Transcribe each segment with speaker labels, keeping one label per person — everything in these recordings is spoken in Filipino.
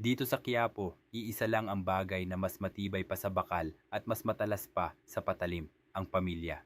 Speaker 1: Dito sa Quiapo, iisa lang ang bagay na mas matibay pa sa bakal at mas matalas pa sa patalim, ang pamilya.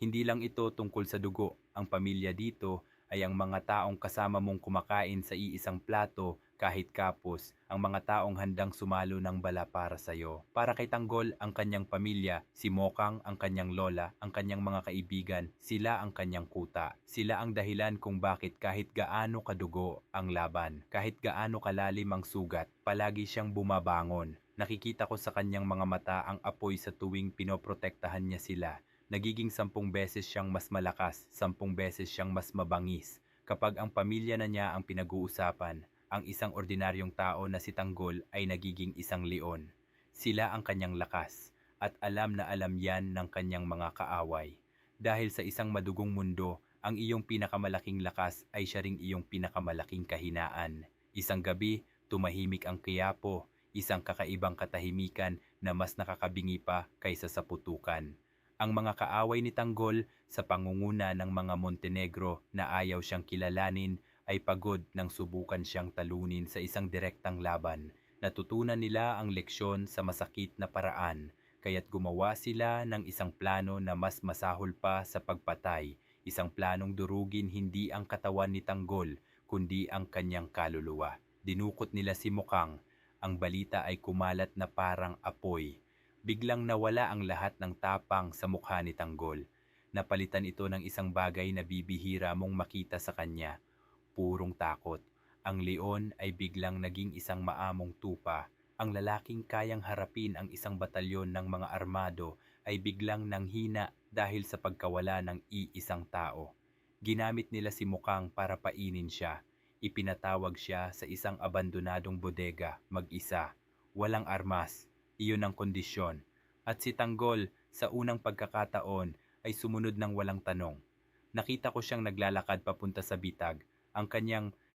Speaker 1: Hindi lang ito tungkol sa dugo. Ang pamilya dito ay ang mga taong kasama mong kumakain sa iisang plato kahit kapos, ang mga taong handang sumalo ng bala para sa'yo. Para kay Tanggol, ang kanyang pamilya, si Mokang, ang kanyang lola, ang kanyang mga kaibigan, sila ang kanyang kuta. Sila ang dahilan kung bakit kahit gaano kadugo ang laban, kahit gaano kalalim ang sugat, palagi siyang bumabangon. Nakikita ko sa kanyang mga mata ang apoy sa tuwing pinoprotektahan niya sila. Nagiging sampung beses siyang mas malakas, sampung beses siyang mas mabangis. Kapag ang pamilya na niya ang pinag-uusapan, ang isang ordinaryong tao na si Tanggol ay nagiging isang leon. Sila ang kanyang lakas, at alam na alam yan ng kanyang mga kaaway. Dahil sa isang madugong mundo, ang iyong pinakamalaking lakas ay siya ring iyong pinakamalaking kahinaan. Isang gabi, tumahimik ang Quiapo, isang kakaibang katahimikan na mas nakakabingi pa kaysa sa putukan. Ang mga kaaway ni Tanggol sa pangunguna ng mga Montenegro na ayaw siyang kilalanin ay pagod nang subukan siyang talunin sa isang direktang laban. Natutunan nila ang leksyon sa masakit na paraan, kaya't gumawa sila ng isang plano na mas masahol pa sa pagpatay, isang planong durugin hindi ang katawan ni Tanggol, kundi ang kanyang kaluluwa. Dinukot nila si Mukang, ang balita ay kumalat na parang apoy. Biglang nawala ang lahat ng tapang sa mukha ni Tanggol. Napalitan ito ng isang bagay na bibihira mong makita sa kanya, purong takot. Ang leon ay biglang naging isang maamong tupa. Ang lalaking kayang harapin ang isang batalyon ng mga armado ay biglang nanghina dahil sa pagkawala ng iisang tao. Ginamit nila si Mukang para painin siya. Ipinatawag siya sa isang abandonadong bodega, mag-isa. Walang armas. Iyon ang kondisyon. At si Tanggol, sa unang pagkakataon, ay sumunod ng walang tanong. Nakita ko siyang naglalakad papunta sa bitag ang kanyang